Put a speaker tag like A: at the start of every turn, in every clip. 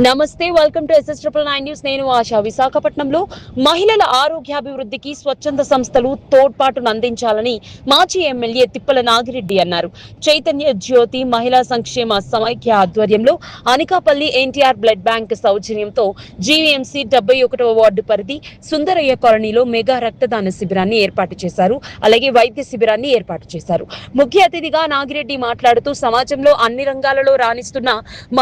A: నమస్తే welcome to SS triple nine news నేను ఆశా. విశాఖపట్నంలో మహిళల ఆరోగ్యాభివృద్ధికి స్వచ్ఛంద సంస్థలు తోడ్పాటును అందించాలని మాజీ ఎమ్మెల్యే తిప్పల నాగిరెడ్డి అన్నారు. చైతన్య జ్యోతి మహిళా సంక్షేమ సమైక్య ఆధ్వర్యంలో అనకాపల్లి ఎన్టీఆర్ బ్లడ్ బ్యాంక్ సౌజన్యంతో జీవీఎంసీ డెబ్బై ఒకటవ వార్డు పరిధి సుందరయ్య కాలనీలో మెగా రక్తదాన శిబిరాన్ని ఏర్పాటు చేశారు. అలాగే వైద్య శిబిరాన్ని ఏర్పాటు చేశారు. ముఖ్య అతిథిగా నాగిరెడ్డి మాట్లాడుతూ సమాజంలో అన్ని రంగాలలో రాణిస్తున్న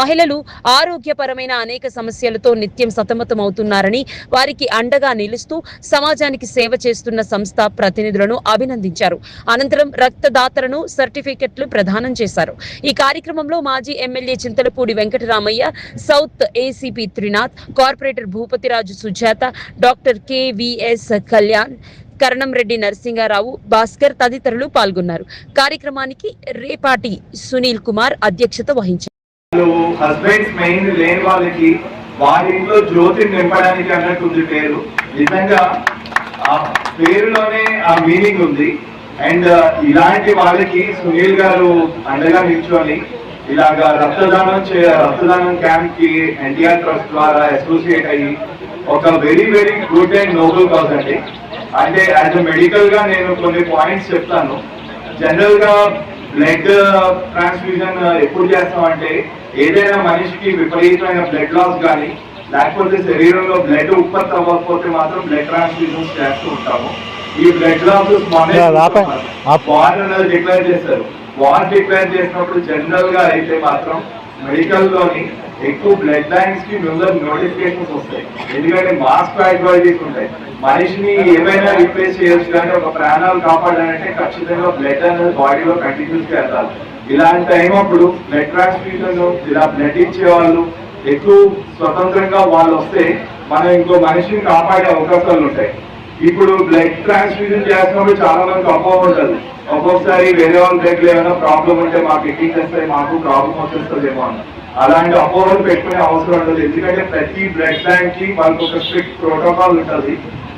A: మహిళలు ఆరోగ్యపరమైన అనేక సమస్యలతో నిత్యం సతమతమవుతున్నారని వారికి అండగా నిలుస్తూ సమాజానికి సేవ చేస్తున్న సంస్థ ప్రతినిధులను అభినందించారు. అనంతరం రక్తదాతలను సర్టిఫికెట్లు ప్రదానం చేశారు. ఈ కార్యక్రమంలో మాజీ MLA Chintalapudi Venkataramaiah south ACP Trinath corporator Bhupathiraju Sujatha doctor KVS Kalyan Karanamreddy Narasingarao Bhaskar తదితరులు పాల్గొన్నారు. కార్యక్రమానికి రేపాటి సునీల్ కుమార్ అధ్యక్షత వహించారు.
B: హస్బెండ్స్ మెయిన్ లేని వాళ్ళకి వారి ఇంట్లో జ్యోతిని నింపడానికి అన్నట్టు ఉంది పేరు. నిజంగా ఆ పేరులోనే ఆ మీనింగ్ ఉంది. అండ్ ఇలాంటి వాళ్ళకి సునీల్ గారు అండగా నిల్చొని ఇలాగా రక్తదానం చే రక్తదానం క్యాంప్కి ఎన్టీఆర్ ట్రస్ట్ ద్వారా అసోసియేట్ అయ్యి ఒక very very good and noble cause అండి. అంటే యాజ్ అ మెడికల్గా నేను కొన్ని పాయింట్స్ చెప్తాను. జనరల్గా బ్లడ్ ట్రాన్స్ఫ్యూజన్ ఎప్పుడు చేస్తామంటే ఏదైనా మనిషికి విపరీతమైన బ్లడ్ లాస్ కానీ లేకపోతే శరీరంలో బ్లడ్ ఉత్పత్తి అవ్వకపోతే మాత్రం బ్లడ్ ట్రాన్స్ఫ్యూజన్స్ చేస్తూ ఉంటాము ఈ బ్లడ్ లాసెస్.
C: ఆప్.
B: వార్ అనేది డిక్లేర్ చేశారు వార్ డిక్లేర్ చేసినప్పుడు జనరల్గా అయితే మాత్రం మెడికల్లోని ఎక్కువ బ్లడ్ బ్యాంక్స్కి ముందర నోటిఫికేషన్స్ వస్తాయి. ఎందుకంటే మాస్క్ అడ్వైజీస్ ఉంటాయి మనిషిని ఏమైనా రిప్లేస్ చేయొచ్చు కానీ ఒక ప్రాణాలు కాపాడాలంటే ఖచ్చితంగా బ్లడ్ అనేది బాడీలో కంటిన్యూస్ వెళ్ళాలి. ఇలాంటి టైం అప్పుడు బ్లడ్ ట్రాన్స్ఫ్యూజన్ ఇలా బ్లడ్ ఇచ్చే వాళ్ళు ఎక్కువ స్వతంత్రంగా వాళ్ళు వస్తే మనం ఇంకో మనిషిని కాపాడే అవకాశాలు ఉంటాయి. ఇప్పుడు బ్లడ్ ట్రాన్స్ఫ్యూజన్ చేస్తున్నప్పుడు చాలా మందికి అపోహ ఉంటుంది. ఒక్కొక్కసారి వేరే వాళ్ళ దగ్గర ఏమైనా ప్రాబ్లం ఉంటే మాకు ఎక్కించేస్తే మాకు ప్రాబ్లం వచ్చేస్తుందేమో అని. అలాంటి అపోహలు పెట్టుకునే అవసరం ఉండదు. ఎందుకంటే ప్రతి బ్లడ్ బ్యాంక్కి వాళ్ళకి ఒక స్ట్రిక్ట్ ప్రోటోకాల్ ఉంటుంది.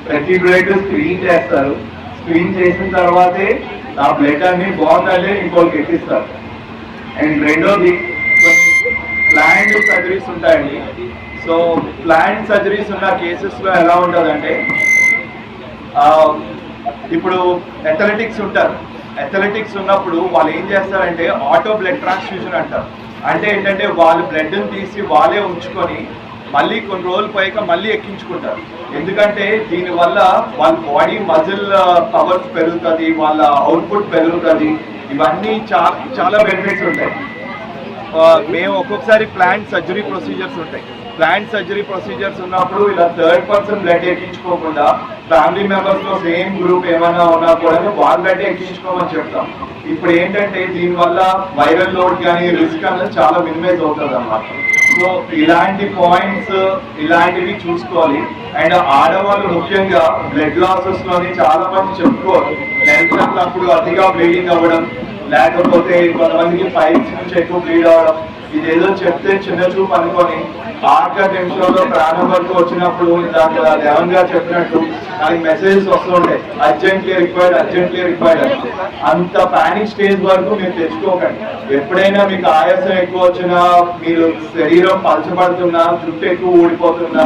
B: ప్రతి బ్లడ్ స్క్రీన్ చేస్తారు. స్క్రీన్ చేసిన తర్వాతే ఆ బ్లడ్ అన్ని బాగుందంటే ఇంకోళ్ళకి ఎక్కిస్తారు. అండ్ రెండోది ప్లాంట్ సర్జరీస్ ఉంటాయండి. సో ప్లాంట్ సర్జరీస్ ఉన్న కేసెస్లో ఎలా ఉంటుందంటే ఇప్పుడు అథ్లెటిక్స్ ఉంటారు. అథ్లెటిక్స్ ఉన్నప్పుడు వాళ్ళు ఏం చేస్తారంటే ఆటో బ్లడ్ ట్రాన్స్ఫ్యూజన్ అంటారు. అంటే ఏంటంటే వాళ్ళు బ్లడ్ని తీసి వాళ్ళే ఉంచుకొని మళ్ళీ కొన్ని రోజులు పోయాక మళ్ళీ ఎక్కించుకుంటారు. ఎందుకంటే దీనివల్ల వాళ్ళ బాడీ మజిల్ పవర్స్ పెరుగుతుంది వాళ్ళ అవుట్పుట్ పెరుగుతుంది. ఇవన్నీ చాలా చాలా బెనిఫిట్స్ ఉంటాయి. మేము ఒక్కొక్కసారి ప్లాంట్ సర్జరీ ప్రొసీజర్స్ ఉంటాయి. ప్లాంట్ సర్జరీ ప్రొసీజర్స్ ఉన్నప్పుడు ఇలా థర్డ్ పర్సన్ బ్లడ్ ఎక్కించుకోకుండా ఫ్యామిలీ మెంబర్స్లో సేమ్ గ్రూప్ ఏమైనా ఉన్నా కూడా వాళ్ళ బ్లడ్ ఎక్కించుకోమని చెప్తాం. ఇప్పుడు ఏంటంటే దీనివల్ల వైరల్ లోడ్ కానీ రిస్క్ అనేది చాలా మినిమైజ్ అవుతుంది అన్నమాట. సో ఇలాంటి పాయింట్స్ ఇలాంటివి చూసుకోవాలి. అండ్ ఆడవాళ్ళు ముఖ్యంగా బ్లడ్ లాసెస్లోని చాలా మంది చెప్పుకోరు. నెలసరి అప్పుడు అతిగా బ్లీడింగ్ అవ్వడం లేకపోతే కొంతమందికి పైప్స్ నుంచి ఎక్కువ బ్లీడ్ అవడం ఇదేదో చెప్తే చిన్న చూపు అనుకొని ఆఖరి టెన్షన్లో ప్రాణం వరకు వచ్చినప్పుడు దాంట్లో లెవెన్గా చెప్పినట్టు నాకు మెసేజెస్ వస్తుంటాయి. అర్జెంట్లీ రిక్వైర్డ్ అర్జెంట్లీ రిక్వైర్డ్ అని అంత పానిక్ స్టేజ్ వరకు మీరు తెచ్చుకోకండి. ఎప్పుడైనా మీకు ఆయాసం ఎక్కువ వచ్చినా మీరు శరీరం పలచబడుతున్నా జుట్టు ఎక్కువ ఊడిపోతున్నా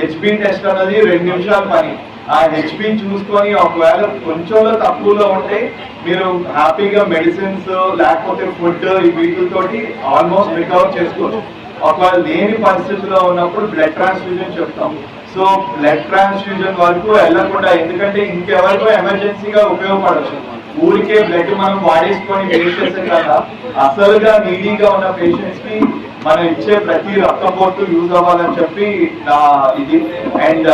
B: హెచ్పి టెస్ట్ అనేది రెండు నిమిషాల పని. ఆ హెచ్పి చూసుకొని ఒకవేళ కొంచెంలో తక్కువలో ఉంటే మీరు హ్యాపీగా మెడిసిన్స్ లేకపోతే ఫుడ్ వీటితోటి ఆల్మోస్ట్ రికవర్ చేసుకోవచ్చు. ఒకవేళ లేని పరిస్థితిలో ఉన్నప్పుడు బ్లడ్ ట్రాన్స్ఫ్యూజన్ చెప్తాం. సో బ్లడ్ ట్రాన్స్ఫ్యూజన్ వరకు వెళ్ళకుండా ఎందుకంటే ఇంకెవరికో ఎమర్జెన్సీగా ఉపయోగపడచ్చు ఊరికే బ్లడ్ మనం వాడేసుకొని పేషెంట్స్ కదా. అసలుగా నీడీగా ఉన్న పేషెంట్స్కి మనం ఇచ్చే ప్రతి రక్తపోటు యూజ్ అవ్వాలని చెప్పి నా ఇది. అండ్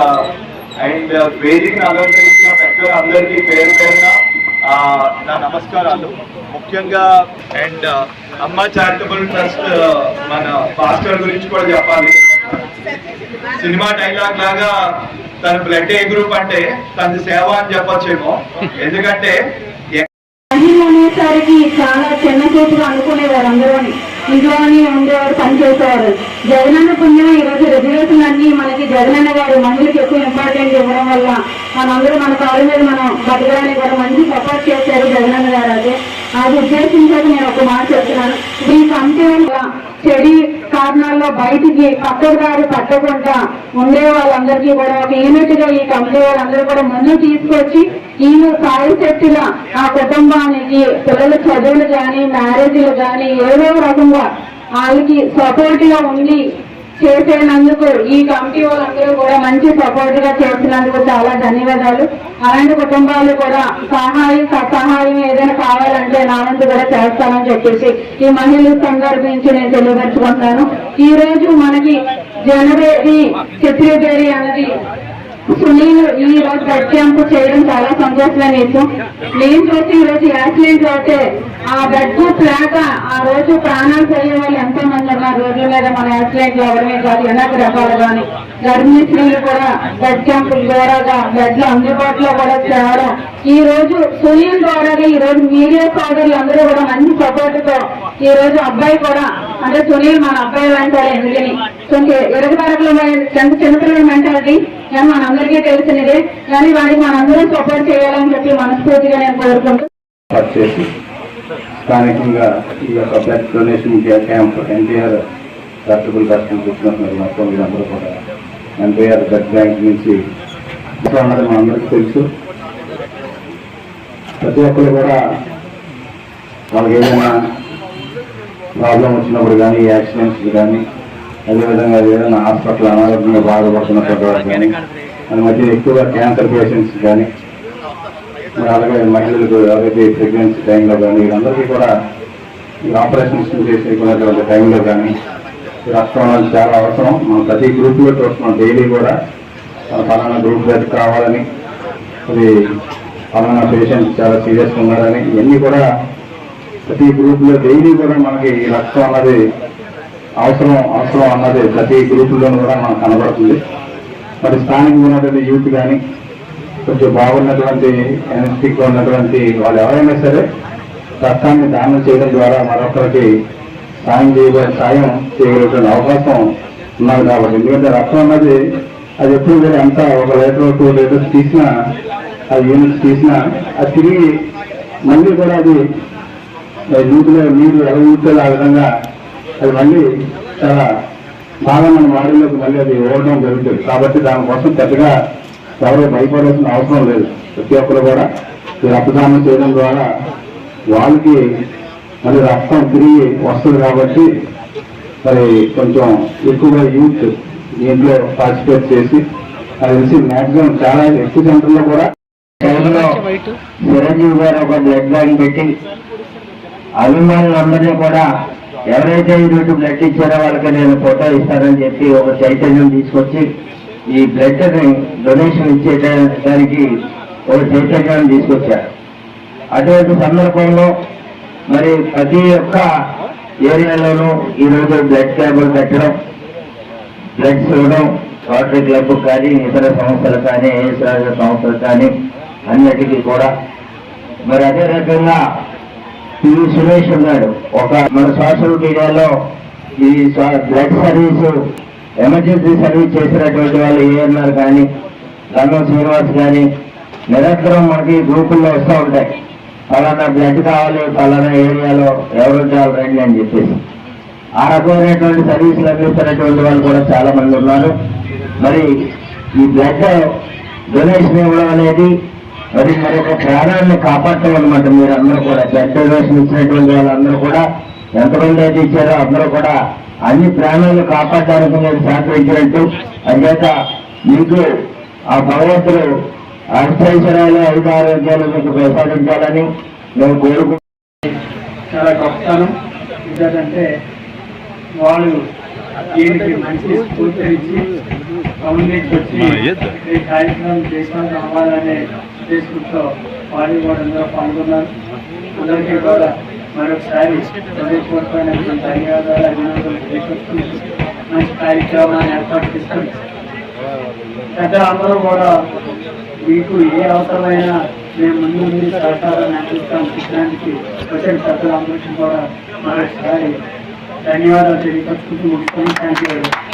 B: అండ్ వేదికను అలంకరించిన పెద్దలందరికీ పేరు పేరున నా నమస్కారాలు. ముఖ్యంగా అండ్ అమ్మ చారిటబుల్ ట్రస్ట్ మన పాస్టర్ గురించి కూడా చెప్పాలి. సినిమా డైలాగ్ లాగా తన బ్లడ్ ఏ గ్రూప్ అంటే తన సేవ అని చెప్పొచ్చేమో. ఎందుకంటే
D: అనేసరికి చాలా చిన్న చూపుగా అనుకునేవారు అందరూ ఇంట్లోని ఉండేవారు పనిచేసేవారు. జగనన్న పుణ్యం ఈరోజు రిజర్వేషన్ అన్ని మనకి జగనన్న గారు మహిళలకు ఎక్కువ ఇంపార్టెంట్ ఇవ్వడం వల్ల మనందరూ మన కాళ్ళ మీద మనం బతకడానికి కూడా మంచి సపోర్ట్ చేశారు జగనన్న గారు. అది అది ఉద్దేశించాక నేను ఒక మాట చెప్తున్నాను. ఈ కమిటీ వల్ల చెడి కారణాల్లో బయటికి పక్కకు దారి పట్టకుండా ఉండే వాళ్ళందరికీ కూడా ఒక ఈ కమిటీ వాళ్ళందరూ కూడా ముందు తీసుకొచ్చి ఈయన సాయి శక్తిగా ఆ కుటుంబానికి పిల్లల చదువులు కానీ మ్యారేజ్లు కానీ ఏదో రకంగా వాళ్ళకి సపోర్ట్గా ఉండి చేసేందుకు ఈ కమిటీ వాళ్ళందరూ కూడా మంచి సపోర్ట్గా చేసినందుకు చాలా ధన్యవాదాలు. అలాంటి కుటుంబాలు కూడా సహాయం సహాయం ఏదైనా కావాలంటే నా కూడా చేస్తానని చెప్పేసి ఈ మహిళలు సందర్భించి నేను తెలియపరుచుకుంటున్నాను. ఈ రోజు మనకి జనరేది సెక్రటరీ అనేది సునీల్ ఈ రోజు బ్లడ్ క్యాంప్ చేయడం చాలా సంతోషమైన విషయం నేను చూసి ఈ రోజు యాక్సిడెంట్ అయితే ఆ బ్లడ్ గ్రూప్ లేక ఆ రోజు ప్రాణాలు పోయే వాళ్ళు ఎంతో మంది ఉన్నారు రోడ్ల మీద మన యాక్సిడెంట్లో అవడమే కాదు అనేక రకాలు కానీ. గర్భిణీ స్త్రీలు కూడా బ్లడ్ క్యాంపుల ద్వారాగా బ్లడ్ అందుబాటులో కూడా తేవడం. ఈ రోజు సునీల్ ద్వారాగా ఈ రోజు మీడియా సోదరులు అందరూ కూడా మంచి సపోర్ట్తో ఈ రోజు అబ్బాయి కూడా అంటే సునీల్ మన అబ్బాయి వెంటాడు ఎందుకని. కొంచెం ఇరవై వరకుల చిన్న చిన్నపిల్లల మెంటాలిటీ కానీ మనందరికీ తెలిసినదే కానీ వాడికి మనందరం సపోర్ట్ చేయాలని చెప్పి మనస్ఫూర్తిగా నేను కోరుకుంటున్నాను
C: చేసి స్థానికంగా ఈ యొక్క blood donation camp NTR charitable trust చూస్తున్నారు మొత్తం వీళ్ళందరూ కూడా ఎన్టీఆర్ బ్లడ్ బ్యాంక్ నుంచి ఇట్లా ఉన్నది మనందరికీ తెలుసు. ప్రతి ఒక్కరు కూడా వాళ్ళకి ఏదైనా ప్రాబ్లం వచ్చినప్పుడు కానీ యాక్సిడెంట్స్ కానీ అదేవిధంగా ఏదైనా హాస్పిటల్ అనారోగ్యంగా బాధపడుతున్నప్పుడు కానీ మన మధ్య ఎక్కువగా క్యాన్సర్ పేషెంట్స్ కానీ మరి అలాగే మహిళలకు ఎవరైతే ప్రెగ్నెన్సీ టైంలో కానీ వీళ్ళందరికీ కూడా ఈ ఆపరేషన్స్ చేసుకున్నటువంటి టైంలో కానీ రక్తం అనేది చాలా అవసరం. మనం ప్రతి గ్రూప్లో చూస్తున్నాం డైలీ కూడా. మన పలానా గ్రూప్ బ్లడ్ కావాలని అది పలానా పేషెంట్ చాలా సీరియస్గా ఉన్నారని ఇవన్నీ కూడా ప్రతి గ్రూప్లో డైలీ కూడా మనకి ఈ రక్తం అన్నది అవసరం అవసరం అన్నది ప్రతి గ్రూపుల్లోనూ కూడా మనకు కనబడుతుంది. మరి స్థానికంగా ఉన్నటువంటి యూత్ కానీ కొంచెం బాగున్నటువంటి ఎనర్జెటిక్ ఉన్నటువంటి వాళ్ళు ఎవరైనా సరే రక్తాన్ని దానం చేయడం ద్వారా మరొకరికి సాయం చేయగల సాయం చేయగలిగిన అవకాశం ఉన్నది కాబట్టి. ఎందుకంటే రక్తం అన్నది అది ఎప్పుడు కూడా ఎంత ఒక లీటర్ టూ లీటర్స్ తీసినా ఆ యూనిట్స్ తీసినా అది తిరిగి మళ్ళీ కూడా అది నీటిలో నీరు ఎలా ఊరుతుందో ఆ విధంగా అది మళ్ళీ చాలా బాగా మన మళ్ళీ అది ఓడడం జరుగుతుంది. కాబట్టి దానికోసం పెద్దగా ఎవరు భయపడాల్సిన అవసరం లేదు. ప్రతి ఒక్కరు కూడా ఈ రక్తదానం చేయడం ద్వారా వాళ్ళకి మరి రక్తం తిరిగి వస్తుంది కాబట్టి మరి కొంచెం ఎక్కువగా యూత్ దీంట్లో పార్టిసిపేట్ చేసి అది తెలిసి మ్యాక్సిమం చాలా ఎక్కువ సెంటర్లో కూడా
E: చిరంజీవి గారు ఒక బ్లడ్ బ్యాంక్ పెట్టి అభిమానులందరినీ కూడా ఎవరైతే ఈరోజు బ్లడ్ ఇచ్చారో వాళ్ళకి నేను ఫోటో ఇస్తానని చెప్పి ఒక చైతన్యం తీసుకొచ్చి ఈ బ్లడ్ డొనేషన్ డొనేషన్ ఇచ్చేదానికి ఒక చైతన్యాన్ని తీసుకొచ్చారు. అటువంటి సందర్భంలో మరి ప్రతి ఒక్క ఏరియాలోనూ ఈరోజు బ్లడ్ క్యాంపులు పెట్టడం బ్లడ్స్ ఇవ్వడం రోటరీ క్లబ్ కానీ ఇతర సంస్థలు కానీ ఏ సంస్థలు కానీ అన్నిటికీ కూడా. మరి అదే రకంగా పివి సురేష్ ఉన్నాడు. ఒక మన సోషల్ మీడియాలో ఈ బ్లడ్ సర్వీస్ ఎమర్జెన్సీ సర్వీస్ చేసినటువంటి వాళ్ళు ఏఎన్ఆర్ కానీ రంగం శ్రీనివాస్ కానీ నిరంతరం మనకి గ్రూపుల్లో వస్తూ ఉంటాయి. ఫలానా బ్లడ్ కావాలి ఫలానా ఏరియాలో ఎవరు కావాలి రండి అని చెప్పేసి. ఆ రకమైనటువంటి సర్వీసులు అందిస్తున్నటువంటి వాళ్ళు కూడా చాలా మంది ఉన్నారు. మరి ఈ బ్లడ్ డొనేషన్ ఇవ్వడం అనేది మరి మరి ఒక ప్రాణాన్ని కాపాడటం అనమాట మీరు అందరూ కూడా. బ్లడ్ డొనేషన్ ఇచ్చినటువంటి వాళ్ళందరూ కూడా ఎంతమంది అయితే ఇచ్చారో అందరూ కూడా అన్ని ప్రాణాలను కాపాడడానికి మీరు సహకరించినట్టు. అంచేత మీకు ఆ భగవంతుడు అష్టైశ్వర్యాలు ఐదు ఆరోగ్యాలు మీకు ప్రసాదించాలని మేము కోరుకుంటున్నాం.
F: చాలా గొప్పతనం ఏంటంటే వాళ్ళు దీనికి మంచి స్ఫూర్తినిచ్చి కమ్యూనిటీ వచ్చి ఈ కార్యక్రమం చేసుకొని అవ్వాలనే ఉద్దేశంతో వాళ్ళు కూడా అందరూ పాల్గొన్నారు. అందరికీ కూడా మరొకసారి హృదయపూర్వకమైనటువంటి ధన్యవాదాలు అభినందనలు తెలియజేస్తున్నాను మంచి కార్యక్రమాన్ని ఏర్పాటు చేస్తాం చేస్తుంది పెద్దలందరూ కూడా మీకు ఏ అవసరమైనా మేము ముందు ముందు సహకారాన్ని అందిస్తాం చిత్రానికి వచ్చిన పెద్దలందరికీ కూడా మరొకసారి ధన్యవాదాలు తెలియపరుచుకుంటూ ముఖ్యమంత్రి థ్యాంక్ యూ